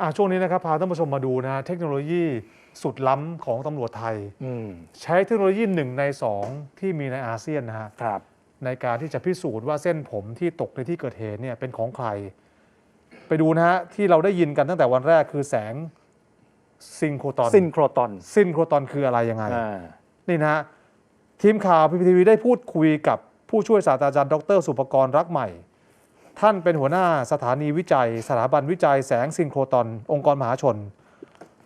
อะช่วงนี้นะครับพาท่านผู้ชมมาดูนะเทคโนโลยีสุดล้ำของตำรวจไทยอืมใช้เทคโนโลยีหนึ่งในสองที่มีในอาเซียนนะฮะครับในการที่จะพิสูจน์ว่าเส้นผมที่ตกในที่เกิดเหตุเนี่ยเป็นของใคร ไปดูนะฮะที่เราได้ยินกันตั้งแต่วันแรกคือแสงซิงโครตอนซินโครตอนซินโครตอนคืออะไรยังไงอ่านี่นะฮะทีมข่าวพีพีทีวีได้พูดคุยกับผู้ช่วยศาสตราจารย์ดร สุภกรรักใหม่ ท่านเป็นหัวหน้าสถานีวิจัย สถาบันวิจัยแสงซิงโครตอน องค์กรมหาชน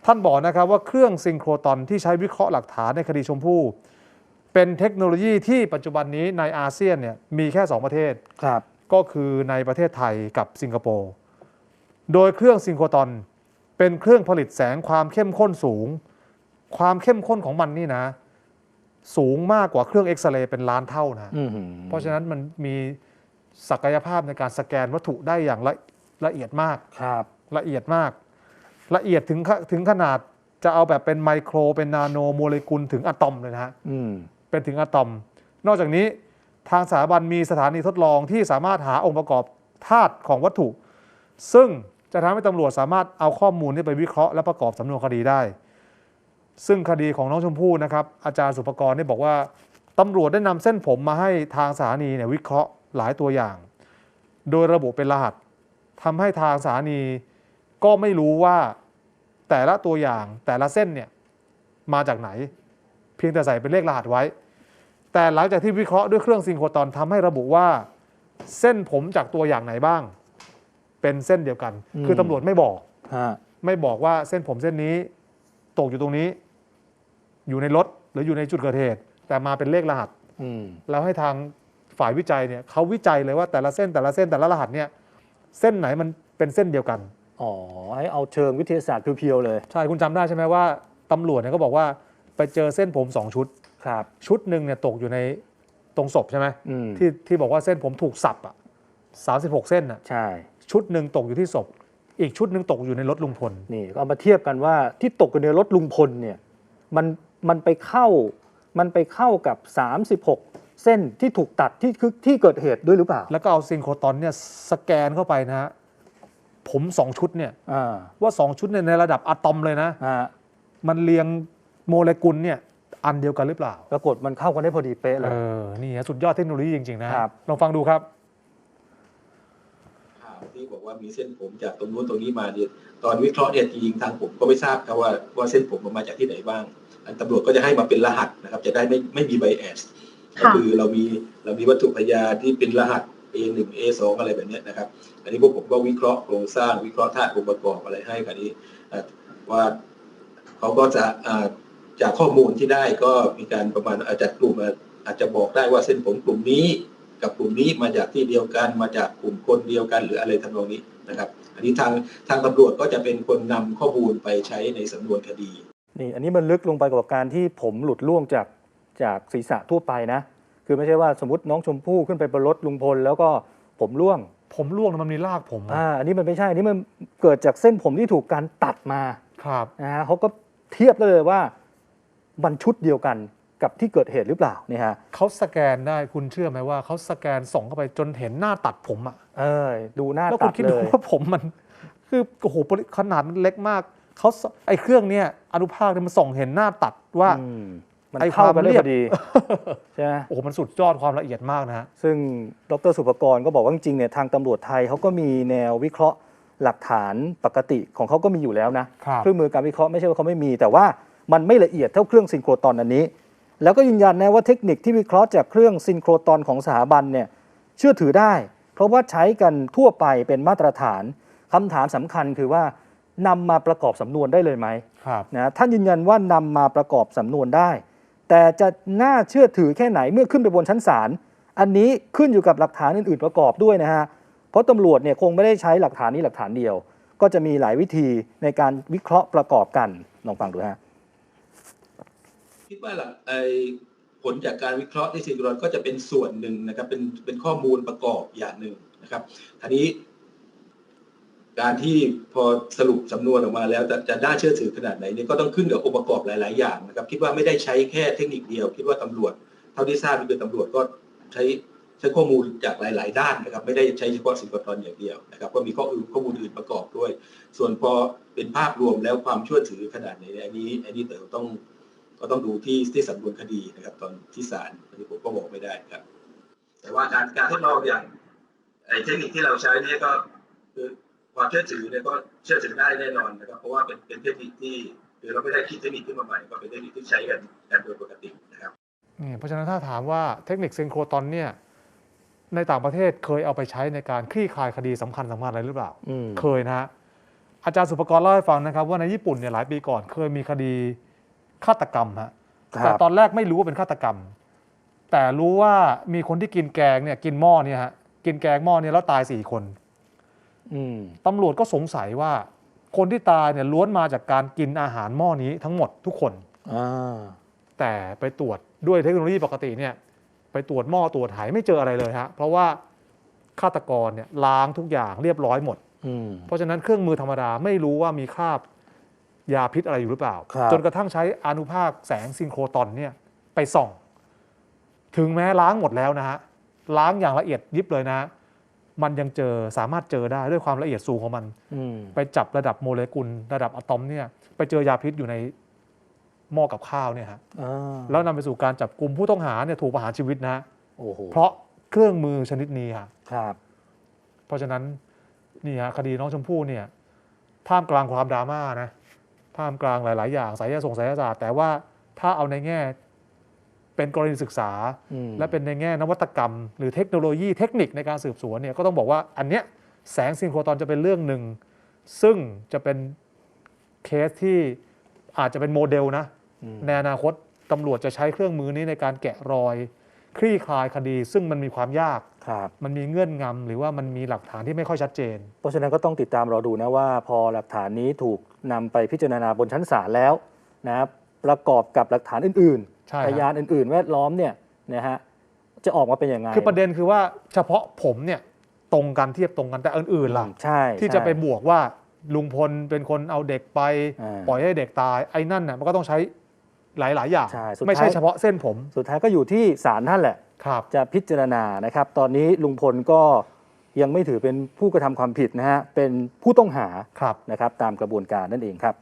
ท่านบอกนะครับว่าเครื่องซิงโครตอนที่ใช้วิเคราะห์หลักฐานในคดีชมพู่ เป็นเทคโนโลยีที่ปัจจุบันนี้ในอาเซียนเนี่ยมีแค่ 2 ประเทศครับ ก็คือในประเทศไทยกับสิงคโปร์โดยเครื่องซิงโครตอนเป็นเครื่องผลิตแสงความเข้มข้นสูง ความเข้มข้นของมันนี่นะ สูงมากกว่าเครื่องเอ็กซเรย์เป็นล้านเท่านะอือหือเพราะฉะนั้นมันมี ศักยภาพในการสแกนวัตถุได้อย่างละละเอียดมากครับละเอียดมาก ละเอียดถึงขถึงขนาดจะเอาแบบเป็นไมโครเป็นนาโนโมเลกุลถึงอะตอมเลยนะฮะอืมเป็นถึงอะตอม นอกจากนี้ทางสถาบันมีสถานีทดลองที่สามารถหาองค์ประกอบธาตุของวัตถุ ซึ่งจะทำให้ตำรวจสามารถเอาข้อมูลนี้ไปวิเคราะห์และประกอบสำนวนคดีได้ ซึ่งคดีของน้องชมพู่นะครับอาจารย์สุภกรเนี่ยบอกว่าตำรวจได้นำเส้นผมมาให้ทางสถานีเนี่ยวิเคราะห์ หลายตัวอย่าง โดยระบุเป็นรหัสทำให้ทางสถานีก็ไม่รู้ว่าแต่ละตัวอย่างแต่ละเส้นเนี่ยมาจากไหน เพียงแต่ใส่เป็นเลขรหัสไว้ แต่หลังจากที่วิเคราะห์ด้วยเครื่องซิงโครตอนทำให้ระบุว่า เส้นผมจากตัวอย่างไหนบ้าง เป็นเส้นเดียวกันอืมคือตำรวจไม่บอก ฮะไม่บอกว่าเส้นผมเส้นนี้ตกอยู่ตรงนี้ อยู่ในรถหรืออยู่ในจุดเกิดเหตุ แต่มาเป็นเลขรหัส อืม แล้วให้ทาง ฝ่ายวิจัยเนี่ยเขาวิจัยเลยว่าแต่ละเส้นแต่ละเส้นแต่ละรหัสเนี่ยเส้นไหนมันเป็นเส้นเดียวกัน อ๋อให้เอาเชิงวิทยาศาสตร์เพียวๆเลย ใช่คุณจำได้ใช่ไหมว่าตำรวจเนี่ยก็บอกว่าไปเจอเส้นผมสองชุด ครับ ชุดหนึ่งเนี่ยตกอยู่ในตรงศพใช่ไหมอืม ที่ที่บอกว่าเส้นผมถูกสับอะสามสิบหกเส้นอะใช่ ชุดหนึ่งตกอยู่ที่ศพ อีกชุดหนึ่งตกอยู่ในรถลุงพล นี่ก็เอามาเทียบกันว่าที่ตกอยู่ในรถลุงพลเนี่ยมันมันไปเข้ามันไปเข้ากับ 36 เส้นที่ถูกตัดที่คือที่เกิดเหตุด้วยหรือเปล่า แล้วก็เอาซิงโครตอนเนี่ยสแกนเข้าไปนะฮะผมสองชุดเนี่ยอ่าว่าสองชุดเนี่ยในระดับอะตอมเลยนะฮะมันเรียงโมเลกุลเนี่ยอันเดียวกันหรือเปล่า ปรากฏมันเข้ากันได้พอดีเป๊ะเลเอย อ นี่ฮะสุดยอดเทคโนโลยีจริง ๆนะฮะครับ ลองฟังดูครับ ข่าวที่บอกว่ามีเส้นผมจากตรงนู้นตรงนี้มาเนี่ยตอนวิเคราะห์เนี่ยจริงๆทางผมก็ไม่ทราบครับว่าว่าเส้นผมมันมาจากที่ไหนบ้างอันตำรวจก็จะให้มาเป็นรหัสนะครับ จะได้ไม่ไม่มีไบแอส ก็คือเรามีเรามีวัตถุพยานที่เป็นรหัส A1 A2 อะไรแบบเนี้ยนะครับ อันนี้พวกผมก็วิเคราะห์โครงสร้างวิเคราะห์ธาตุองค์ประกอบอะไรให้กันนี้เอ่อว่าเขาก็จะอ่าจากข้อมูลที่ได้ก็มีการประมาณอาจจะกลุ่มอาจจะบอกได้ว่าเส้นผมกลุ่มนี้กับกลุ่มนี้มาจากที่เดียวกันมาจากกลุ่มคนเดียวกันหรืออะไรทำนองนี้นะครับ อันนี้ทางทางตำรวจก็จะเป็นคนนำข้อมูลไปใช้ในสำนวนคดีนี่อันนี้มันลึกลงไปกับการที่ผมหลุดล่วงจาก จากศีรษะทั่วไปนะ คือไม่ใช่ว่าสมมติน้องชมพู่ขึ้นไปบนรถลุงพล แล้วก็ผมร่วงผมร่วงมันมีรากผมอ่าอันนี้มันไม่ใช่อันนี้มันเกิดจากเส้นผมที่ถูกการตัดมาครับนะฮะเขาก็เทียบได้เลยว่ามันชุดเดียวกันกับที่เกิดเหตุหรือเปล่านี่ฮะเขาสแกนได้คุณเชื่อไหมว่าเขาสแกนส่องเข้าไปจนเห็นหน้าตัดผมอะเออดูหน้าแล้วตัคุณดคิดเลดูย ว่าผมมัน คือโอ้โหขนาดมันเล็กมากเขาสไอ้เครื่องเนี้ยอนุภาคเนี่ยมันส่องเห็นหน้าตัดว่า อืม มันไอ้เข้ากันได้ความเรียพบอดีใช่ไหมโอ้โหมันสุดยอดความละเอียดมากนะฮะซึ่งดรสุภกรก็บอกว่าจริงๆเนี่ยทางตำรวจไทยเขาก็มีแนววิเคราะห์หลักฐานปกติของเขาก็มีอยู่แล้วนะครับเครื่องมือการวิเคราะห์ไม่ใช่ว่าเขาไม่มี แต่ว่ามันไม่ละเอียดเท่าเครื่องซินโครตอนอันนี้ แล้วก็ยืนยันนะว่าเทคนิคที่วิเคราะห์จากเครื่องซินโครตอนของสถาบันเนี่ยเชื่อถือได้ เพราะว่าใช้กันทั่วไปเป็นมาตรฐานคำถามสำคัญคือว่านำมาประกอบสำนวนได้เลยไหมครับนะท่านยืนยันว่านำมาประกอบสำนวนได้ แต่จะน่าเชื่อถือแค่ไหนเมื่อขึ้นไปบนชั้นศาลอันนี้ขึ้นอยู่กับหลักฐานอื่นๆประกอบด้วยนะฮะเพราะตำรวจเนี่ยคงไม่ได้ใช้หลักฐานนี้หลักฐานเดียว ก็จะมีหลายวิธีในการวิเคราะห์ประกอบกันลองฟังดูฮะคิดว่าหลักไอผลจากการวิเคราะห์ที่ซิงโครนก็จะเป็นส่วนหนึ่งนะครับเป็นเป็นข้อมูลประกอบอย่างหนึ่งนะครับทีนี้ การที่พอสรุปสำนวนออกมาแล้วจะน่าเชื่อถือขนาดไหนนี่ก็ต้องขึ้นกับองค์ประกอบหลาย ๆ อย่างนะครับ คิดว่าไม่ได้ใช้แค่เทคนิคเดียว คิดว่าตำรวจ เท่าที่ทราบคือตำรวจก็ใช้ใช้ข้อมูลจากหลาย ๆ ด้านนะครับ ไม่ได้ใช้เฉพาะสินค้าตอนอย่างเดียวนะครับ ก็มีข้ออื่นข้อมูลอื่นประกอบด้วย ส่วนพอเป็นภาพรวมแล้วความเชื่อถือขนาดไหนอันนี้อันนี้เดี๋ยวต้องก็ต้องดูที่ที่สำนวนคดีนะครับ ตอนที่ศาลอันนี้ผมก็บอกไม่ได้ครับ แต่ว่าการการทดลองอย่างไอ้เทคนิคที่เราใช้นี่ก็คือ ความเชื่อถือเนี่ยก็เชื่อถือได้แน่นอนนะครับ เพราะว่าเป็นเป็นเทคนิคที่คือเราไม่ได้คิดเทคนิคขึ้นมาใหม่ก็เป็นเทคนิคที่ใช้กันกันโดยปกตินะครับนี่เพราะฉะนั้นถ้าถามว่าเทคนิคซิงโครตอนเนี่ยในต่างประเทศเคยเอาไปใช้ในการคลี่คลายคดีสำคัญสำคัญอะไรหรือเปล่าอืมเคยนะฮะอาจารย์สุภกรเล่าให้ฟังนะครับ ว่าในญี่ปุ่นเนี่ยหลายปีก่อนเคยมีคดีฆาตกรรมฮะคแต่รับตอนแรกไม่รู้ว่าเป็นฆาตกรรม แต่รู้ว่ามีคนที่กินแกงเนี่ยกินหม้อเนี่ยฮะกินแกงหม้อเนี่ยแล้วตายสี่คนอืม ตำรวจก็สงสัยว่า คนที่ตายเนี่ยล้วนมาจากการกินอาหารหม้อนี้ทั้งหมดทุกคนอ่าแต่ไปตรวจด้วยเทคโนโลยีปกติเนี่ย ไปตรวจหม้อตรวจไหไม่เจออะไรเลยฮะเพราะว่าฆาตกรเนี่ยล้างทุกอย่างเรียบร้อยหมดอืมเพราะฉะนั้นเครื่องมือธรรมดาไม่รู้ว่ามีคราบยาพิษอะไรอยู่หรือเปล่าครับจนกระทั่งใช้อนุภาคแสงซิงโครตอนเนี่ยไปส่อง ถึงแม้ล้างหมดแล้วนะฮะล้างอย่างละเอียดยิบเลยนะฮะ มันยังเจอสามารถเจอได้ด้วยความละเอียดสูงของมันอืมไปจับระดับโมเลกุลระดับอะตอมเนี่ยไปเจอยาพิษอยู่ในหม้อกับข้าวเนี่ยฮะอ่าแล้วนำไปสู่การจับกลุ่มผู้ต้องหาเนี่ยถูกประหารชีวิตนะฮะโอ้โหเพราะเครื่องมือชนิดนี้ค่ะครับ เพราะฉะนั้นนี่ฮะคดีน้องชมพู่เนี่ยท่ามกลางความดราม่านะท่ามกลางหลาย ๆ อย่างสายส่งสายศาสตร์แต่ว่าถ้าเอาในแง่ เป็นกรณีศึกษาอืมและเป็นในแง่นวัตกรรม หรือเทคโนโลยีเทคนิคในการสืบสวนเนี่ยก็ต้องบอกว่าอันเนี้ยแสงซิงโครตอนจะเป็นเรื่องหนึ่ง ซึ่งจะเป็นเคสที่อาจจะเป็นโมเดลนะอืมในอนาคตตำรวจจะใช้เครื่องมือนี้ในการแกะรอย คลี่คลายคดี ซึ่งมันมีความยากครับมันมีเงื่อนงำหรือว่ามันมีหลักฐานที่ไม่ค่อยชัดเจน เพราะฉะนั้นก็ต้องติดตามรอดูนะว่า พอหลักฐานนี้ถูกนำไปพิจารณาบนชั้นศาลแล้วนะครับประกอบกับหลักฐานอื่นใช่ๆฮะ พยานอื่น ๆ แวดล้อมเนี่ยนะฮะจะออกมาเป็นยังไงคือประเด็นคือว่าเฉพาะผมเนี่ยตรงกันเทียบตรงกันแต่อื่นๆล่ะใช่ที่จะไปใช่บวกว่าลุงพลเป็นคนเอาเด็กไปอ่าปล่อยให้เด็กตายไอ้นั่นน่ะมันก็ต้องใช้หลาย ๆ อย่างใช่สุดท้ายไม่ใช่เฉพาะเส้นผม สุดท้ายก็อยู่ที่ศาลท่านแหละครับจะพิจารณานะครับ ตอนนี้ลุงพลก็ยังไม่ถือเป็นผู้กระทำความผิดนะฮะเป็นผู้ต้องหาครับนะครับตามกระบวนการนั่นเองครับ